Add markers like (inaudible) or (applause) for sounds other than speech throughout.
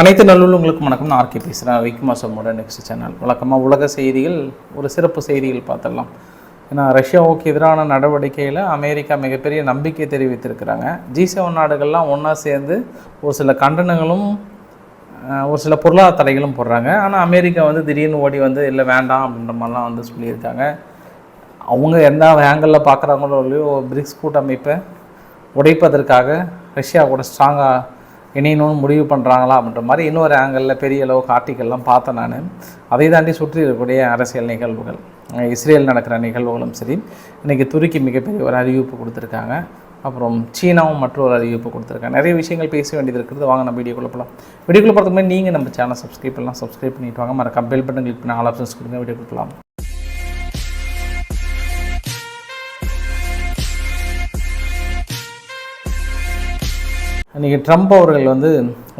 அனைத்து நல்லுள்ளவங்களுக்கும் வணக்கம். நான் ஆர்கே பேசுகிறேன் விக்மாசமோட நெக்ஸ்ட் சேனல் வழக்கமாக உலக செய்திகள் ஒரு சிறப்பு செய்திகள் பார்த்துடலாம். ஏன்னா ரஷ்யாவுக்கு எதிரான நடவடிக்கையில் அமெரிக்கா மிகப்பெரிய நம்பிக்கை தெரிவித்திருக்கிறாங்க. ஜி செவன் நாடுகள்லாம் ஒன்றா சேர்ந்து ஒரு சில கண்டனங்களும் ஒரு சில பொருளாதார தடைகளும் போடுறாங்க. ஆனால் அமெரிக்கா வந்து திடீர்னு ஓடி வந்து இல்லை வேண்டாம் அப்படின்ற மாதிரிலாம் வந்து சொல்லியிருக்காங்க. அவங்க எந்த ஆங்கிளில் பார்க்குறாங்களோ இல்லையோ பிரிக்ஸ் கூட்டமைப்பை உடைப்பதற்காக ரஷ்யா கூட ஸ்ட்ராங்காக இணையணும்னு முடிவு பண்ணுறாங்களா அப்படின்ற மாதிரி இன்னொரு ஆங்கிளில் பெரிய அளவுக்கு ஆர்டிக்கல்லாம் பார்த்தேன் நான். அதை தாண்டி சுற்றி இருக்கக்கூடிய அரசியல் நிகழ்வுகள் இஸ்ரேல் நடக்கிற நிகழ்வுகளும் சரி இன்றைக்கி துருக்கி மிகப்பெரிய ஒரு அறிவிப்பு கொடுத்துருக்காங்க. அப்புறம் சீனாவும் மற்றொரு அறிவிப்பு கொடுத்துருக்காங்க. நிறைய விஷயங்கள் பேச வேண்டியது இருக்கிறது வாங்க நம்ம வீடியோக்குள்ள போகலாம் வீடியோக்குள்ள போகிறதுக்கு முன்னாடி நீங்கள் நம்ம சேனல் சப்ஸ்கிரைப் பண்ணலாம். சப்ஸ்கிரைப் பண்ணிட்டு வாங்க. மறக்காம பெல் பட்டன் கிளிக் பண்ணி ஆல் ஆப்ஷன்ஸ் கொடுங்க. வீடியோ கொடுக்கலாம் இன்றைக்கி ட்ரம்ப் அவர்கள் வந்து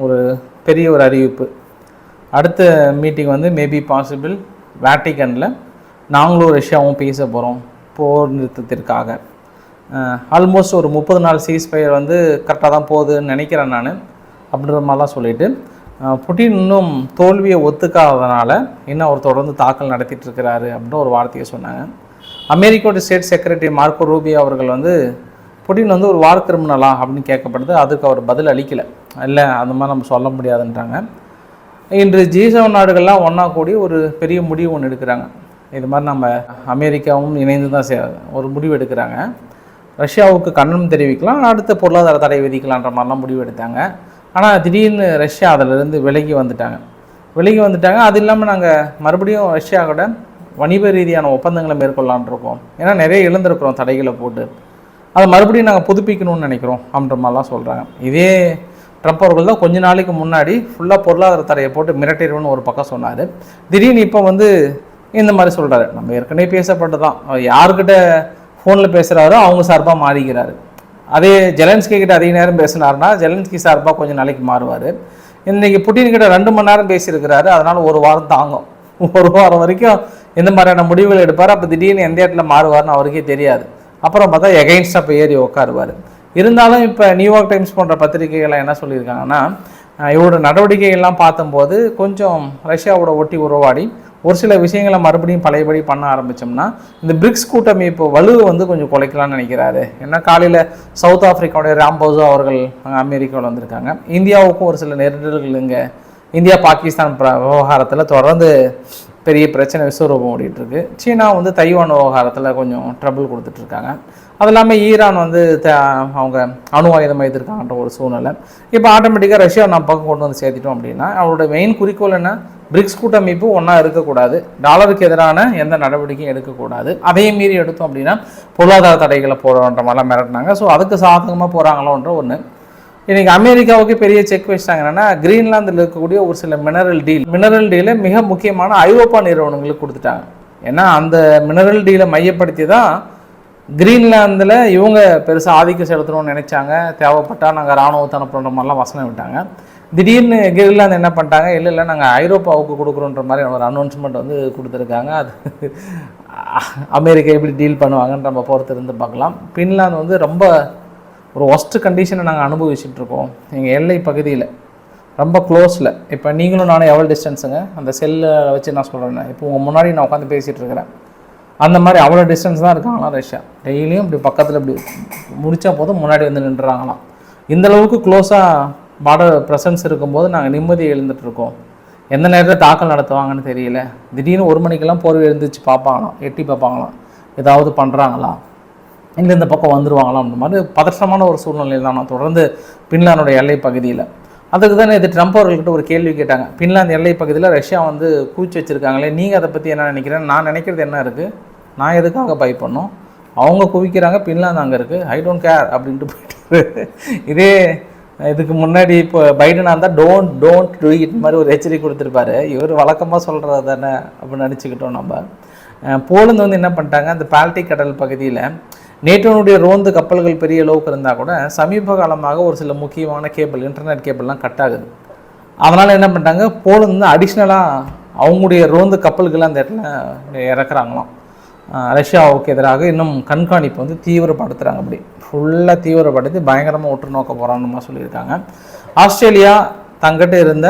ஒரு பெரிய ஒரு அறிவிப்பு. அடுத்த மீட்டிங் வந்து மேபி பாசிபிள் வேட்டிக்கனில் நாங்களும் ரஷ்யாவும் பேச போகிறோம் போர் நிறுத்தத்திற்காக. ஆல்மோஸ்ட் ஒரு முப்பது நாள் சீஸ் ஃபயர் வந்து கரெக்டாக தான் போகுதுன்னு நினைக்கிறேன் நான். அப்படின்ற மாதிரிலாம் சொல்லிட்டு புட்டின் இன்னும் தோல்வியை ஒத்துக்காததுனால இன்னும் அவர் தொடர்ந்து தாக்கல் நடத்திட்டு இருக்கிறாரு அப்படின்னு ஒரு வார்த்தையை சொன்னாங்க. அமெரிக்காவோட ஸ்டேட் செக்ரட்டரி மார்க்கோ ரூபி அவர்கள் வந்து புட்டின் வந்து ஒரு வார் கிரிமினலா அப்படின்னு கேட்கப்படுது. அதுக்கு அவர் பதில் அளிக்கலை. இல்லை அந்த மாதிரி நம்ம சொல்ல முடியாதுன்றாங்க. இன்று ஜி செவன் நாடுகள்லாம் ஒன்றா கூடி ஒரு பெரிய முடிவு ஒன்று எடுக்கிறாங்க. இது மாதிரி நம்ம அமெரிக்காவும் இணைந்து தான் ஒரு முடிவு எடுக்கிறாங்க. ரஷ்யாவுக்கு கண்டனம் தெரிவிக்கலாம் அடுத்த பொருளாதார தடை விதிக்கலான்ற மாதிரிலாம் முடிவு எடுத்தாங்க. ஆனால் திடீர்னு ரஷ்யா அதிலிருந்து விலகி வந்துட்டாங்க. விலகி வந்துட்டாங்க. அது இல்லாமல் நாங்கள் மறுபடியும் ரஷ்யா கூட வணிக ரீதியான ஒப்பந்தங்களை மேற்கொள்ளலாம்னு இருக்கோம். ஏன்னா நிறைய இழந்திருக்கிறோம் தடைகளை போட்டு. அதை மறுபடியும் நாங்கள் புதுப்பிக்கணும்னு நினைக்கிறோம் அப்படின்ற மாதிரிலாம் சொல்கிறாங்க இதே ட்ரம்ப் அவர்கள் தான் கொஞ்ச நாளைக்கு முன்னாடி ஃபுல்லாக பொருளாதார தடையை போட்டு மிரட்டிடுவோம்னு ஒரு பக்கம் சொன்னார். திடீர்னு இப்போ வந்து இந்த மாதிரி சொல்கிறாரு நம்ம ஏற்கனவே பேசப்பட்டு தான் அவர் யாருக்கிட்ட ஃபோனில் பேசுகிறாரோ அவங்க சார்பாக மாறிக்கிறாரு. அதே ஜெலன்ஸ்கி கிட்ட அதிக நேரம் பேசினார்னா ஜெலன்ஸ்கி சார்பாக கொஞ்சம் நாளைக்கு மாறுவார். இன்றைக்கி புட்டின் கிட்ட ரெண்டு மணி நேரம் பேசியிருக்கிறாரு. அதனால் ஒரு வாரம் தாங்கும். ஒரு வாரம் வரைக்கும் எந்த மாதிரியான முடிவுகள் எடுப்பார். அப்போ திடீர்னு எந்த இடத்துல மாறுவார்னு அவருக்கே தெரியாது. அப்புறம் பார்த்தா எகைன்ஸ்டாக போய் ஏறி உட்காருவார் இருந்தாலும் இப்போ நியூயார்க் டைம்ஸ் போன்ற பத்திரிகைகள்லாம் என்ன சொல்லியிருக்காங்கன்னா இவரோட நடவடிக்கைகள்லாம் பார்த்தம்போது கொஞ்சம் ரஷ்யாவோட ஒட்டி உறவாடி ஒரு சில விஷயங்களை மறுபடியும் பழையபடி பண்ண ஆரம்பித்தோம்னா இந்த பிரிக்ஸ் கூட்டமைப்பு வலுவை வந்து கொஞ்சம் குலைக்கலாம்னு நினைக்கிறாரு. ஏன்னா காலையில் சவுத் ஆஃப்ரிக்காவுடைய ராம்போசோ அவர்கள் அங்கே அமெரிக்காவில் வந்திருக்காங்க. இந்தியாவுக்கும் ஒரு சில நெருடல்கள் இங்கே இந்தியா பாகிஸ்தான் பிர- விவகாரத்தில் தொடர்ந்து பெரிய பிரச்சனை விஸ்வரூபம் ஓடிட்டு இருக்கு சீனா வந்து தைவான் விவகாரத்தில் கொஞ்சம் ட்ரபிள் கொடுத்துட்ருக்காங்க அது இல்லாமல் ஈரான் வந்து த அவங்க அணு ஆயுதம் வைத்திருக்காங்கன்ற ஒரு சூழ்நிலை. இப்போ ஆட்டோமேட்டிக்காக ரஷ்யா நம்ம பக்கம் கொண்டு வந்து சேர்த்திட்டோம் அப்படின்னா அவரோட மெயின் குறிக்கோள் என்ன? பிரிக்ஸ் கூட்டமைப்பு ஒன்றா இருக்கக்கூடாது. டாலருக்கு எதிரான எந்த நடவடிக்கையும் எடுக்கக்கூடாது. அதையும் மீறி எடுத்தோம் அப்படின்னா பொருளாதார தடைகளை போடுறோன்ற மாதிரிலாம் மிரட்டினாங்க. ஸோ அதுக்கு சாதகமாக போகிறாங்களோன்ற ஒன்று இன்னைக்கு அமெரிக்காவுக்கு பெரிய செக் வச்சிட்டாங்க என்னன்னா கிரீன்லாந்தில் இருக்கக்கூடிய ஒரு சில மினரல் டீல் மினரல் டீலை மிக முக்கியமான ஐரோப்பா நிறுவனங்களுக்கு கொடுத்துட்டாங்க. ஏன்னா அந்த மினரல் டீலை மையப்படுத்தி தான் கிரீன்லாந்தில் இவங்க பெருசாக ஆதிக்கம் செலுத்தணும்னு நினைச்சாங்க. தேவைப்பட்டால் நாங்கள் இராணுவத்தை அனுப்புகிற மாதிரிலாம் வசனம் விட்டாங்க. திடீர்னு கிரீன்லாந்து என்ன பண்ணிட்டாங்க? இல்லை இல்லை நாங்கள் ஐரோப்பாவுக்கு கொடுக்குறோன்ற மாதிரி ஒரு அனௌன்ஸ்மெண்ட் வந்து கொடுத்துருக்காங்க. அது அமெரிக்கா எப்படி டீல் பண்ணுவாங்கன்னு நம்ம பொறுத்து இருந்து பார்க்கலாம். பின்லாந்து வந்து ரொம்ப ஒரு ஒஸ்ட்டு கண்டிஷனை நாங்கள் அனுபவிச்சுட்டு இருக்கோம் எங்கள் எல்லை பகுதியில் ரொம்ப க்ளோஸில் இப்போ நீங்களும் நானும் எவ்வளோ டிஸ்டன்ஸுங்க அந்த செல்லை வச்சு நான் சொல்கிறேன் இப்போ உங்கள் முன்னாடி நான் உட்காந்து பேசிகிட்டு இருக்கிறேன் அந்த மாதிரி அவ்வளோ டிஸ்டன்ஸ் தான் இருக்காங்களாம் ரஷ்யா. டெய்லியும் இப்படி பக்கத்தில் இப்படி முடித்தா போதும் முன்னாடி வந்து நின்றுறாங்களாம். இந்தளவுக்கு க்ளோஸாக பார்டர் ப்ரெசன்ஸ் இருக்கும்போது நாங்கள் நிம்மதியை எழுந்துட்டுருக்கோம். எந்த நேரத்தில் தாக்கல் நடத்துவாங்கன்னு தெரியல. திடீர்னு ஒரு மணிக்கெல்லாம் போர்வை எழுந்துச்சு பார்ப்பாங்களாம் எட்டி பார்ப்பாங்களாம். ஏதாவது பண்ணுறாங்களா இல்லை இந்த பக்கம் வந்துடுவாங்களாம் அந்த மாதிரி பதற்றமான ஒரு சூழ்நிலையில் தான் நான் தொடர்ந்து பின்லானுடைய எல்லை பகுதியில். அதுக்கு தான் இது ட்ரம்ப் அவர்கள்கிட்ட ஒரு கேள்வி கேட்டாங்க. பின்லாந்து எல்லை பகுதியில் ரஷ்யா வந்து கூச்சி வச்சுருக்காங்களே நீங்கள் அதை பற்றி என்ன நினைக்கிறேன் நான் நினைக்கிறது என்ன இருக்குது நான் எதுக்காக பை அவங்க குவிக்கிறாங்க பின்லாந்து அங்கே இருக்குது ஐ டோன்ட் கேர் அப்படின்ட்டு போயிட்டு இதே இதுக்கு முன்னாடி இப்போ பைடனாக இருந்தால் டோன்ட் டோன்ட் டூ இட் மாதிரி ஒரு எச்சரிக்கை கொடுத்துருப்பாரு. இவர் வழக்கமாக சொல்கிறது தானே அப்படின்னு நினச்சிக்கிட்டோம் நம்ம. போலந்து வந்து என்ன பண்ணிட்டாங்க? அந்த பால்டிக் கடல் பகுதியில் நேட்டோனுடைய ரோந்து கப்பல்கள் பெரிய அளவுக்கு இருந்தால் கூட சமீப காலமாக ஒரு சில முக்கியமான கேபிள் இன்டர்நெட் கேபிள்லாம் கட் ஆகுது. அதனால் என்ன பண்ணிட்டாங்க? போலந்து வந்து அடிஷ்னலாக அவங்களுடைய ரோந்து கப்பல்கள் அந்த இடத்துல இறக்குறாங்களாம். ரஷ்யாவுக்கு எதிராக இன்னும் கண்காணிப்பு வந்து தீவிரப்படுத்துகிறாங்க அப்படி. ஃபுல்லாக தீவிரப்படுத்தி பயங்கரமாக உற்று நோக்க போகிறான்னு சொல்லியிருக்காங்க. ஆஸ்திரேலியா தங்கிட்ட இருந்த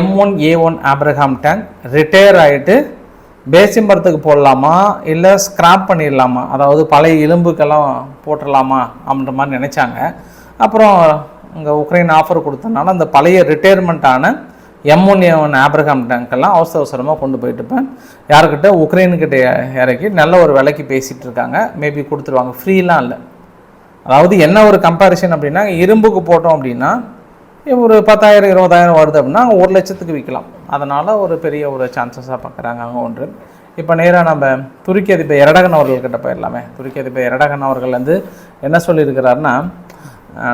M one A one Abraham tank retire ஆகிட்டு பேசிம்பரத்துக்கு போடலாமா? இல்லை ஸ்க்ராப் பண்ணிடலாமா? அதாவது பழைய எலும்புக்கெல்லாம் போட்டுடலாமா? அப்படின்ற மாதிரி நினச்சாங்க. அப்புறம் இங்கே உக்ரைன் ஆஃபர் கொடுத்தனால அந்த பழைய ரிட்டையர்மெண்ட்டான எம் ஒன் ஒன் ஆப்ரஹாம் டேங்க்கெல்லாம் அவசர அவசரமாக கொண்டு போயிட்டுப்பேன் யாருக்கிட்ட உக்ரைனுக்கிட்ட இறக்கி நல்ல ஒரு விலைக்கு பேசிகிட்டு இருக்காங்க. மேபி கொடுத்துருவாங்க. ஃப்ரீலாம் இல்லை. அதாவது என்ன ஒரு கம்பேரிசன் அப்படின்னா இரும்புக்கு போட்டோம் அப்படின்னா ஒரு பத்தாயிரம் இருபதாயிரம் வருது அப்படின்னா ஒரு லட்சத்துக்கு விற்கலாம் அதனால் ஒரு பெரிய ஒரு சான்சஸாக பார்க்குறாங்க அவங்க ஒன்று. இப்போ நேராக நம்ம துருக்கி அதிபர் இரடகன் அவர்கள்கிட்ட போயிடலாமே. துருக்கி அதிபர் இரடகன் அவர்கள் வந்து என்ன சொல்லியிருக்கிறாருன்னா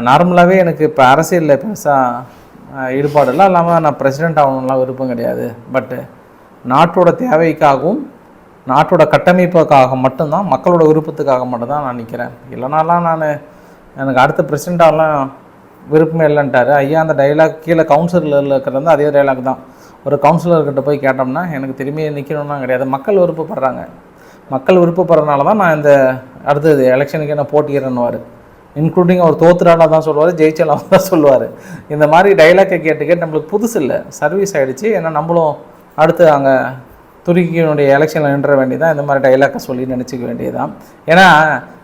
நார்மலாகவே எனக்கு இப்போ அரசியலில் பெருசாக ஈடுபாடு இல்லை இல்லாமல் நான் பிரசிடெண்ட் ஆகணும்லாம் விருப்பம் கிடையாது. பட்டு நாட்டோட தேவைக்காகவும் நாட்டோட கட்டமைப்புக்காக மட்டும்தான் மக்களோட விருப்பத்துக்காக மட்டும்தான் நான் நிற்கிறேன் இல்லைனாலாம் நான் எனக்கு அடுத்த பிரசிடெண்ட்டாகலாம் விருப்பமே இல்லைன்ட்டார். ஐயா அந்த டைலாக் கீழே கவுன்சிலில் இருக்கிறது அதே டைலாக் தான். ஒரு கவுன்சிலர்கிட்ட போய் கேட்டோம்னா எனக்கு திரும்பி நிற்கணும்னா கிடையாது. மக்கள் விருப்பப்படுறாங்க. மக்கள் விருப்பப்படுறதுனால தான் நான் இந்த அடுத்தது எலெக்ஷனுக்கு என்ன போட்டிடுறேன்னுவார் இன்க்ளூடிங் அவர் தோத்துறானா தான் சொல்லுவார் ஜெயிச்சலாம் தான் (laughs) சொல்லுவார். இந்த மாதிரி டைலாக்கை கேட்டு கேட்டு நம்மளுக்கு புதுசு இல்லை. சர்வீஸ் ஆகிடுச்சு ஏன்னா நம்மளும் அடுத்து அங்கே துருக்கியினுடைய எலெக்ஷனில் நின்ற வேண்டியதான் இந்த மாதிரி டைலாக்கை சொல்லி நினச்சிக்க வேண்டியதுதான். ஏன்னா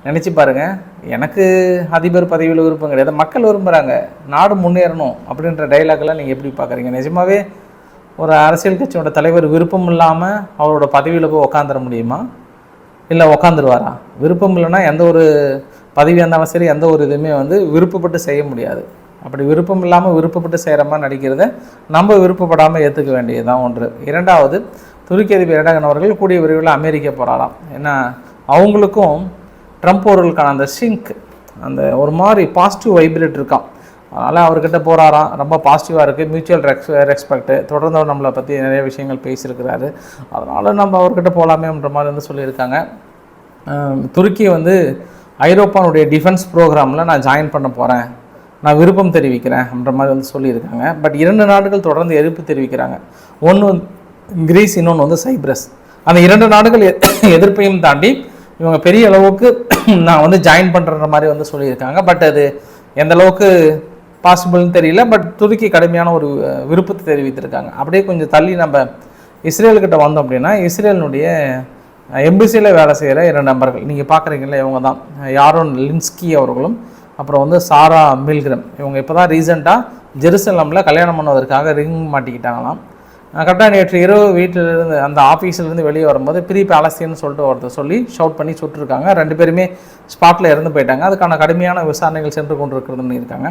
நினச்சி பாருங்கள் எனக்கு அதிபர் பதவியில் விருப்பம் கிடையாது. மக்கள் விரும்புகிறாங்க நாடு முன்னேறணும் அப்படின்ற டைலாக்கெல்லாம் நீங்கள் எப்படி பார்க்குறீங்க? நிஜமாவே ஒரு அரசியல் கட்சியோட தலைவர் விருப்பம் இல்லாமல் அவரோட பதவியில் போய் உக்காந்துட முடியுமா? இல்லை உக்காந்துருவாரா? விருப்பம் இல்லைன்னா எந்த ஒரு பதவியாக இருந்தாலும் சரி எந்த ஒரு இதுவுமே வந்து விருப்பப்பட்டு செய்ய முடியாது. அப்படி விருப்பம் இல்லாமல் விருப்பப்பட்டு செய்கிற மாதிரி நடிக்கிறத நம்ம விருப்பப்படாமல் ஏற்றுக்க வேண்டியதுதான் ஒன்று. இரண்டாவது துருக்கி அதிபர் எரடகன் அவர்கள் கூடிய விரைவில் அமெரிக்கா போகிறாராம் ஏன்னா அவங்களுக்கும் ட்ரம்ப் அவர்களுக்கான அந்த சிங்க் அந்த ஒரு மாதிரி பாசிட்டிவ் வைப்ரேட் இருக்கான். அதனால் அவர்கிட்ட போகிறாராம் ரொம்ப பாசிட்டிவாக இருக்குது மியூச்சுவல் ரெக்ஸ் ரெஸ்பெக்ட்டு தொடர்ந்து அவர் நம்மளை பற்றி நிறைய விஷயங்கள் பேசியிருக்கிறாரு. அதனால் நம்ம அவர்கிட்ட போகலாமேன்ற மாதிரி வந்து சொல்லியிருக்காங்க. துருக்கி வந்து ஐரோப்பானுடைய டிஃபென்ஸ் ப்ரோக்ராமில் நான் ஜாயின் பண்ண போகிறேன் நான் விருப்பம் தெரிவிக்கிறேன் அப்படின்ற மாதிரி வந்து சொல்லியிருக்காங்க. பட் இரண்டு நாடுகள் தொடர்ந்து எதிர்ப்பு தெரிவிக்கிறாங்க. ஒன்று கிரீஸ் இன்னொன்று வந்து சைப்ரஸ் அந்த இரண்டு நாடுகள் எதிர்ப்பையும் தாண்டி இவங்க பெரிய அளவுக்கு நான் வந்து ஜாயின் பண்ணுற மாதிரி வந்து சொல்லியிருக்காங்க. பட் அது எந்த அளவுக்கு பாசிபிள்னு தெரியல பட் துருக்கி கடுமையான ஒரு விருப்பத்தை தெரிவித்திருக்காங்க. அப்படியே கொஞ்சம் தள்ளி நம்ம இஸ்ரேல்கிட்ட வந்தோம் அப்படின்னா இஸ்ரேலினுடைய எம்பிசியில் வேலை செய்கிற இரண்டு நபர்கள் நீங்கள் பார்க்குறீங்களா இவங்க தான் யாரோன் லின்ஸ்கி அவர்களும் அப்புறம் வந்து சாரா மில்கிரம். இவங்க இப்போ தான் ரீசெண்டாக ஜெருசலமில் கல்யாணம் பண்ணுவதற்காக ரிங் மாட்டிக்கிட்டாங்களாம். கரெக்டாக நேற்று இரவு வீட்டிலிருந்து அந்த ஆஃபீஸிலேருந்து வெளியே வரும்போது ப்ரீ பேலஸ்தீன்னு சொல்லிட்டு ஒருத்தர் சொல்லி ஷவுட் பண்ணி சுட்டிருக்காங்க. ரெண்டு பேருமே ஸ்பாட்டில் இறந்து போயிட்டாங்க. அதுக்கான கடுமையான விசாரணைகள் சென்று கொண்டு இருக்கிறதுன்னு இருக்காங்க.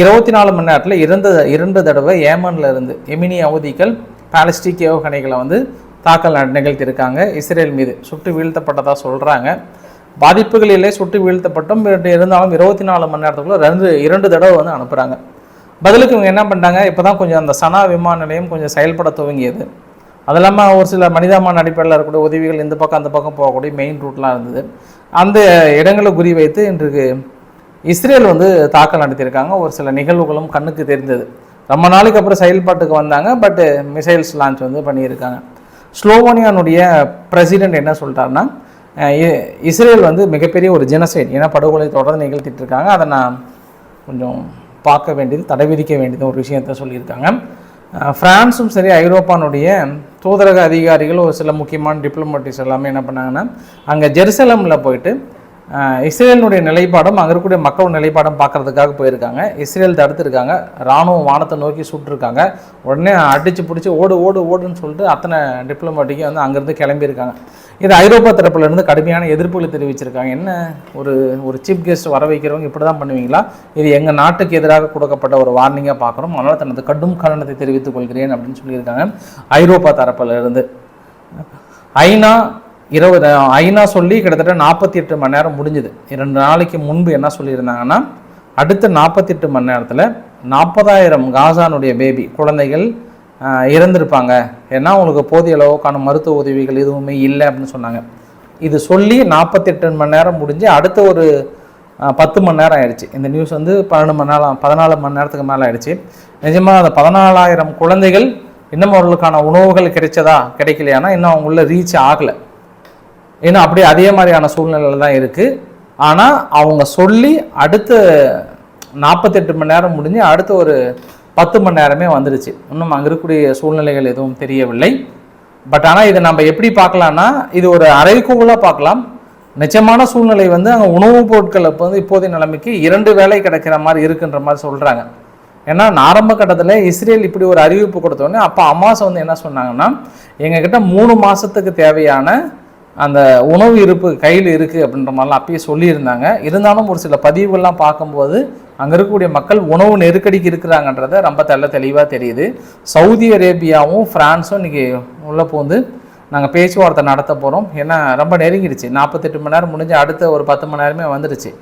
இருபத்தி நாலு மணி நேரத்தில் இரண்டு இரண்டு தடவை ஏமனில் இருந்து எமினி அவதிகள் பாலஸ்டிக் ஏவுகணைகளை வந்து தாக்கல் நிகழ்த்தியிருக்காங்க. இஸ்ரேல் மீது சுட்டு வீழ்த்தப்பட்டதாக சொல்கிறாங்க பாதிப்புகளிலே சுட்டு வீழ்த்தப்பட்டும் இருந்தாலும் இருபத்தி நாலு மணி நேரத்துக்குள்ளே ரெண்டு இரண்டு தடவை வந்து அனுப்புகிறாங்க பதிலுக்கு இவங்க என்ன பண்ணிட்டாங்க? இப்போ தான் கொஞ்சம் அந்த சனா விமான நிலையம் கொஞ்சம் செயல்பட துவங்கியது. அது இல்லாமல் ஒரு சில மனிதமான அடிப்படையில் இருக்கக்கூடிய உதவிகள் இந்த பக்கம் அந்த பக்கம் போகக்கூடிய மெயின் ரூட்லாம் இருந்தது. அந்த இடங்களை குறி வைத்து இன்றைக்கு இஸ்ரேல் வந்து தாக்கல் நடத்தியிருக்காங்க. ஒரு சில நிகழ்வுகளும் கண்ணுக்கு தெரிந்தது. ரொம்ப நாளைக்கு அப்புறம் செயல்பாட்டுக்கு வந்தாங்க. பட் மிசைல்ஸ் லான்ச் வந்து பண்ணியிருக்காங்க. ஸ்லோவோனியானுடைய பிரசிடென்ட் என்ன சொல்லிட்டாருன்னா இ- இஸ்ரேல் வந்து மிகப்பெரிய ஒரு ஜெனசைட் ஏன்னா படுகொலை தொடர்ந்து நிகழ்த்திட்டு இருக்காங்க அதை நான் கொஞ்சம் பார்க்க வேண்டியது தடை விதிக்க வேண்டியது ஒரு விஷயத்த சொல்லியிருக்காங்க. ஃப்ரான்ஸும் சரி ஐரோப்பானுடைய தூதரக அதிகாரிகள் ஒரு சில முக்கியமான டிப்ளமேட்டிக்ஸ் எல்லாமே என்ன பண்ணாங்கன்னா அங்கே ஜெருசலமில் போயிட்டு இஸ்ரேலினுடைய நிலைப்பாடும் அங்கே இருக்கக்கூடிய மக்களோட நிலைப்பாடும் பார்க்கறதுக்காக போயிருக்காங்க. இஸ்ரேல் தடுத்துருக்காங்க. ராணுவம் வானத்தை நோக்கி சுட்டுருக்காங்க. உடனே அடித்து பிடிச்சி ஓடு ஓடு ஓடுன்னு சொல்லிட்டு அத்தனை டிப்ளமேட்டிக்கும் வந்து அங்கேருந்து கிளம்பியிருக்காங்க. இது ஐரோப்பா தரப்புலேருந்து கடுமையான எதிர்ப்புகளை தெரிவிச்சிருக்காங்க. என்ன ஒரு ஒரு சீஃப் கெஸ்ட் வர வைக்கிறவங்க இப்படி தான் பண்ணுவீங்களா? இது எங்கள் நாட்டுக்கு எதிராக கொடுக்கப்பட்ட ஒரு வார்னிங்காக பார்க்குறோம். அதனால் தனது கடும் கண்டனத்தை தெரிவித்துக் கொள்கிறேன் அப்படின்னு சொல்லியிருக்காங்க ஐரோப்பா தரப்புல இருந்து. ஐநா இருபது ஐநா சொல்லி கிட்டத்தட்ட நாற்பத்தி எட்டு மணி நேரம் முடிஞ்சுது. இரண்டு நாளைக்கு முன்பு என்ன சொல்லியிருந்தாங்கன்னா அடுத்த நாற்பத்தி எட்டு மணி நேரத்தில் நாற்பதாயிரம் காசானுடைய பேபி குழந்தைகள் இறந்துருப்பாங்க இறந்திருப்பாங்க. ஏன்னா உங்களுக்கு போதிய அளவுக்கான மருத்துவ உதவிகள் எதுவுமே இல்லை அப்படின்னு சொன்னாங்க. இது சொல்லி நாற்பத்தெட்டு மணி நேரம் முடிஞ்சு அடுத்த ஒரு பத்து மணி நேரம் ஆயிடுச்சு. இந்த நியூஸ் வந்து பன்னெண்டு மணி நேரம் பதினாலு மணி நேரத்துக்கு மேலே ஆயிடுச்சு. நிஜமாக அந்த பதினாலாயிரம் குழந்தைகள் இன்னும் அவர்களுக்கான உணவுகள் கிடைச்சதா கிடைக்கலையானா இன்னும் அவங்க உள்ளே ரீச் ஆகலை. ஏன்னா அப்படியே அதே மாதிரியான சூழ்நிலையில் தான் இருக்குது ஆனால் அவங்க சொல்லி அடுத்த நாற்பத்தெட்டு மணி நேரம் முடிஞ்சு அடுத்த ஒரு பத்து மணி நேரமே வந்துடுச்சு இன்னும் அங்கே இருக்கக்கூடிய சூழ்நிலைகள் எதுவும் தெரியவில்லை. பட் ஆனால் இதை நம்ம எப்படி பார்க்கலான்னா இது ஒரு அரைக்கூலாக பார்க்கலாம். நிச்சயமான சூழ்நிலை வந்து அங்கே உணவுப் பொருட்கள் இப்போ வந்து இப்போதைய நிலைமைக்கு இரண்டு வேலை கிடைக்கிற மாதிரி இருக்குன்ற மாதிரி சொல்கிறாங்க ஏன்னா ஆரம்ப கட்டத்தில் இஸ்ரேல் இப்படி ஒரு அறிவிப்பு கொடுத்தோடனே அப்போ அமாஸ் வந்து என்ன சொன்னாங்கன்னா எங்ககிட்ட மூணு மாதத்துக்கு தேவையான அந்த உணவு இருப்பு கையில் இருக்குது அப்படின்ற மாதிரிலாம் அப்பயே சொல்லியிருந்தாங்க. இருந்தாலும் ஒரு சில பதிவுகள்லாம் பார்க்கும்போது அங்கே இருக்கக்கூடிய மக்கள் உணவு நெருக்கடிக்கு இருக்கிறாங்கன்றத ரொம்ப தெல்ல தெளிவாக தெரியுது. சவுதி அரேபியாவும் ஃப்ரான்ஸும் இன்றைக்கி உள்ளே போந்து நாங்கள் பேச்சுவார்த்தை நடத்த போகிறோம் ஏன்னா ரொம்ப நெருங்கிடுச்சு. நாற்பத்தெட்டு மணி நேரம் முடிஞ்சு அடுத்த ஒரு பத்து மணி நேரமே வந்துடுச்சு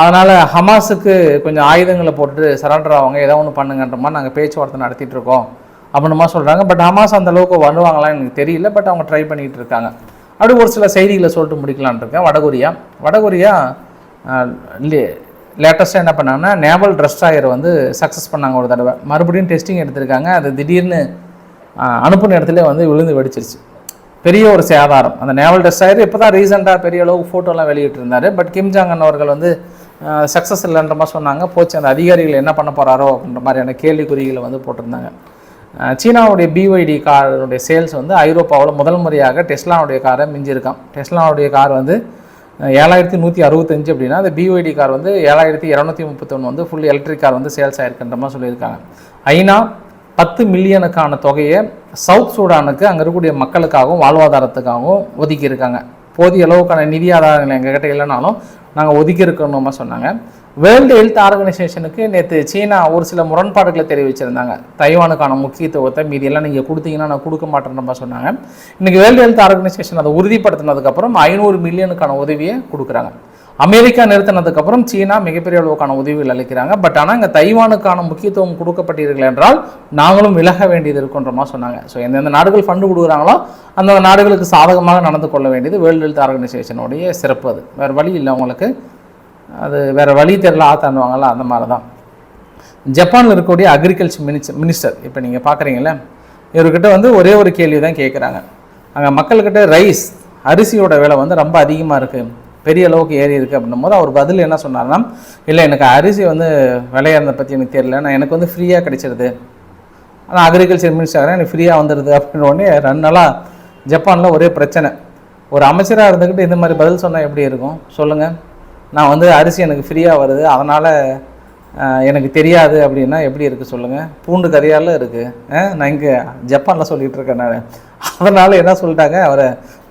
அதனால் ஹமாஸுக்கு கொஞ்சம் ஆயுதங்களை போட்டு சரண்டர் ஆவாங்க. ஏதோ ஒன்று பண்ணுங்கன்ற மாதிரி நாங்கள் பேச்சுவார்த்தை நடத்திட்டு இருக்கோம். அப்படின்ற சொல்கிறாங்க பட் ஹமாஸ் அந்தளவுக்கு வருவாங்களாம் வருவாங்களான்னு எனக்கு தெரியல. பட் அவங்க ட்ரை பண்ணிகிட்டு இருக்காங்க. அப்படி ஒரு சில செய்திகளை சொல்லிட்டு முடிக்கலான்னு இருக்கேன். வடகொரியா. வடகொரியா லேட்டஸ்ட்டாக என்ன பண்ணாங்கன்னா நேவல் ட்ரெஸ்டாயர் வந்து சக்ஸஸ் பண்ணாங்க ஒரு தடவை. மறுபடியும் டெஸ்டிங் எடுத்திருக்காங்க. அது திடீர்னு அனுப்புன இடத்துல வந்து விழுந்து வெடிச்சிருச்சு. பெரிய ஒரு சேதாரம். அந்த நேவல் டெஸ்டாயர் இப்போ தான் ரீசெண்டாக பெரிய அளவுக்கு ஃபோட்டோலாம் வெளியிட்டிருந்தார். பட் கிம் ஜாங்கன் அவர்கள் வந்து சக்ஸஸ் இல்லைன்ற மாதிரி சொன்னாங்க. போச்சு. அந்த அதிகாரிகள் என்ன பண்ண போகிறாரோ அப்படின்ற மாதிரியான கேள்விக்குறிகளை வந்து போட்டிருந்தாங்க. சீனாவுடைய பிஒய்டி காருடைய சேல்ஸ் வந்து ஐரோப்பாவில் முதல் முறையாக டெஸ்லாவுடைய காரை மிஞ்சிருக்கான் டெஸ்லாவுடைய கார் வந்து ஏழாயிரத்தி நூற்றி அறுபத்தஞ்சு அப்படின்னா அந்த பிஒய்டி கார் வந்து ஏழாயிரத்தி இரநூத்தி முப்பத்தொன்று வந்து ஃபுல் எலக்ட்ரிக் கார் வந்து சேல்ஸ் ஆகிருக்கின்ற மாதிரி சொல்லியிருக்காங்க. ஐநா பத்து மில்லியனுக்கான தொகையை சவுத் சூடானுக்கு அங்கே இருக்கக்கூடிய மக்களுக்காகவும் வாழ்வாதாரத்துக்காகவும் ஒதுக்கியிருக்காங்க. போதிய அளவுக்கான நிதி ஆதாரங்கள் எங்ககிட்ட இல்லைனாலும் நாங்கள் ஒதுக்கி இருக்கணுமா சொன்னாங்க. வேர்ல்டு ஹெல்த் ஆர்கனைசேஷனுக்கு நேற்று சீனா ஒரு சில முரண்பாடுகளை தெரிவிச்சிருந்தாங்க. தைவானுக்கான முக்கியத்துவத்தை மீதி எல்லாம் நீங்கள் கொடுத்தீங்கன்னா நான் கொடுக்க மாட்டேன்னு சொன்னாங்க. இன்றைக்கி வேர்ல்டு ஹெல்த் ஆர்கனைசேஷன் அதை உறுதிப்படுத்தினதுக்கப்புறம் ஐநூறு மில்லியனுக்கான உதவியை கொடுக்குறாங்க. அமெரிக்கா நிறுத்தினதுக்கப்புறம் சீனா மிகப்பெரிய அளவுக்கான உதவிகள் அளிக்கிறாங்க. பட் ஆனால் இங்கே தைவானுக்கான முக்கியத்துவம் கொடுக்கப்பட்டீர்கள் என்றால் நாங்களும் விலக வேண்டியது இருக்குன்ற மாதிரி சொன்னாங்க. ஸோ எந்தெந்த நாடுகள் ஃபண்டு கொடுக்குறாங்களோ அந்த நாடுகளுக்கு சாதகமாக நடந்து கொள்ள வேண்டியது வேர்ல்டு ஹெல்த் ஆர்கனைசேஷனுடைய சிறப்பு அது. வேறு வழி இல்லை அவங்களுக்கு. அது வேறு வழி தெரியல ஆத்தாண்டுவாங்கல்ல அந்த மாதிரி தான் ஜப்பானில் இருக்கக்கூடிய அக்ரிகல்ச்சர் மினிஸ்டர் மினிஸ்டர் இப்போ நீங்கள் பார்க்குறீங்களே இவர்கிட்ட வந்து ஒரே ஒரு கேள்வி தான் கேட்குறாங்க அங்கே மக்கள்கிட்ட ரைஸ் அரிசியோட விலை வந்து ரொம்ப அதிகமாக இருக்குது பெரிய அளவுக்கு ஏறி இருக்குது அப்படின்னும் போது அவர் பதில் என்ன சொன்னார்னா இல்லை எனக்கு அரிசி வந்து விளையாடுறத பற்றி எனக்கு தெரியல. நான் எனக்கு வந்து ஃப்ரீயாக கிடைச்சிருது. ஆனால் அக்ரிகல்ச்சர் மினிஸ்டர் எனக்கு ஃப்ரீயாக வந்துடுது அப்படின்ற உடனே ரெண்டு நாளாக ஜப்பானில் ஒரே பிரச்சனை. ஒரு அமைச்சராக இருந்துக்கிட்டு இந்த மாதிரி பதில் சொன்னால் எப்படி இருக்கும்? சொல்லுங்கள் நான் வந்து அரிசி எனக்கு ஃப்ரீயாக வருது. அதனால் எனக்கு தெரியாது அப்படின்னா எப்படி இருக்குது சொல்லுங்கள் பூண்டு கதையால இருக்குது நான் இங்கே ஜப்பானில் சொல்லிகிட்டு இருக்கேன் நான். அதனால் என்ன சொல்லிட்டாங்க? அவரை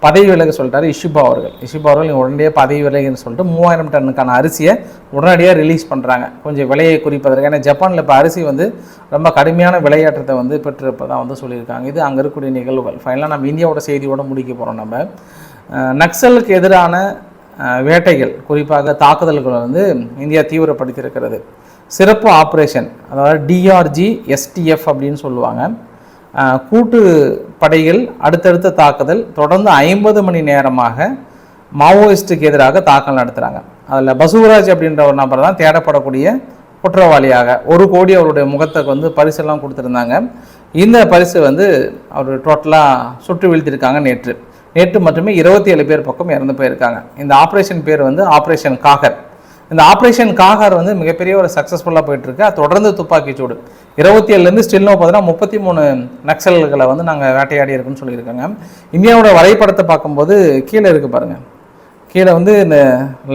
பதவி விலக சொல்லிட்டாரு இஷுபா அவர்கள். இஷுபா அவர்கள் இங்க உடனடியாக பதவி விலகுன்னு சொல்லிட்டு மூவாயிரம் டன்னுக்கான அரிசியை உடனடியாக ரிலீஸ் பண்ணுறாங்க கொஞ்சம் விலையை குறிப்பதற்கு. ஏன்னா ஜப்பானில் இப்போ அரிசி வந்து ரொம்ப கடுமையான விளையாட்டத்தை வந்து பெற்றிருப்பதாக வந்து சொல்லியிருக்காங்க. இது அங்கே இருக்கக்கூடிய நிகழ்வுகள். ஃபைனலாக நம்ம இந்தியாவோட செய்தியோட முடிக்க போகிறோம் நம்ம. நக்சலுக்கு எதிரான வேட்டைகள் குறிப்பாக தாக்குதல்களை வந்து இந்தியா தீவிரப்படுத்தியிருக்கிறது. சிறப்பு ஆப்ரேஷன் அதாவது டிஆர்ஜி எஸ்டிஎஃப் அப்படின்னு சொல்லுவாங்க. கூட்டு படைகள் அடுத்தடுத்த தாக்குதல் தொடர்ந்து ஐம்பது மணி நேரமாக மாவோயிஸ்ட்டுக்கு எதிராக தாக்கல் நடத்துகிறாங்க அதில் பசுவராஜ் அப்படின்ற ஒரு நபர் தான் தேடப்படக்கூடிய குற்றவாளியாக ஒரு கோடி அவருடைய முகத்துக்கு வந்து பரிசெல்லாம் கொடுத்துருந்தாங்க. இந்த பரிசு வந்து அவர் டோட்டலாக சுட்டு வீழ்த்திருக்காங்க நேற்று. நேற்று மட்டுமே இருபத்தி ஏழு பேர் பக்கம் இறந்து போயிருக்காங்க. இந்த ஆப்ரேஷன் பேர் வந்து ஆப்ரேஷன் காகர். இந்த ஆப்ரேஷன் காகர் வந்து மிகப்பெரிய ஒரு சக்ஸஸ்ஃபுல்லாக போயிட்டுருக்கு. அது தொடர்ந்து துப்பாக்கி சூடு. இருபத்தி ஏழுலேருந்து ஸ்டில்னோ பார்த்தீங்கன்னா முப்பத்தி மூணு நக்சல்களை வந்து நாங்கள் வேட்டையாடி இருக்குன்னு சொல்லியிருக்காங்க. இந்தியாவோட வரைபடத்தை பார்க்கும்போது கீழே இருக்குது பாருங்கள் கீழே வந்து இந்த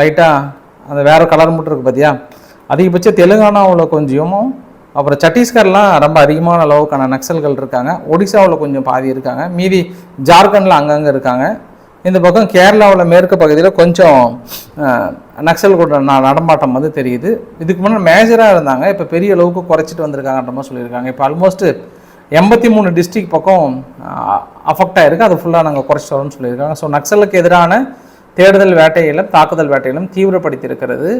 லைட்டாக அந்த வேறு கலர் மட்டும் இருக்குது பார்த்தியா அதிகபட்சம் தெலுங்கானாவில் கொஞ்சமும் அப்புறம் சத்தீஸ்கர்லாம் ரொம்ப அதிகமான அளவுக்கான நக்சல்கள் இருக்காங்க. ஒடிசாவில் கொஞ்சம் பாதி இருக்காங்க. மீதி ஜார்க்கண்டில் அங்கங்கே இருக்காங்க. இந்த பக்கம் கேரளாவில் மேற்கு பகுதியில் கொஞ்சம் நக்சல் கூட நடமாட்டம் வந்து தெரியுது. இதுக்கு முன்னாடி மேஜராக இருந்தாங்க. இப்போ பெரிய அளவுக்கு குறைச்சிட்டு வந்திருக்காங்கன்ற மாதிரி சொல்லியிருக்காங்க. இப்போ ஆல்மோஸ்ட்டு எண்பத்தி மூணு டிஸ்ட்ரிக்ட் பக்கம் அஃபெக்ட் ஆகிருக்கு அது ஃபுல்லாக நாங்கள் குறைச்சிட்டு வரோம்னு சொல்லியிருக்காங்க. ஸோ நக்சலுக்கு எதிரான தேடுதல் வேட்டையிலும் தாக்குதல் வேட்டையிலும் தீவிரப்படுத்தியிருக்கிறது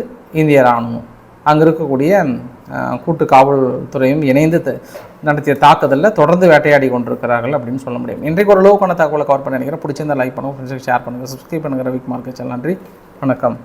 இந்திய ராணுவம். அங்கே இருக்கக்கூடிய கூட்டு காவல்துறையும் இணைந்து நடத்திய தாக்குதலில் தொடர்ந்து வேட்டையாடி கொண்டிருக்கிறார்கள் அப்படின்னு சொல்ல முடியும். இன்றைக்கு ஒரு அளவுக்கான தகவலை கவர் பண்ண நினைக்கிறேன். பிடிச்சிருந்தா லைக் பண்ணுங்கள் ஃப்ரெண்ட்ஸுக்கு ஷேர் பண்ணுங்கள் சப்ஸ்கிரைப் பண்ணுங்கள் ரவிக்குமார் கச்சல் நன்றி. வணக்கம்.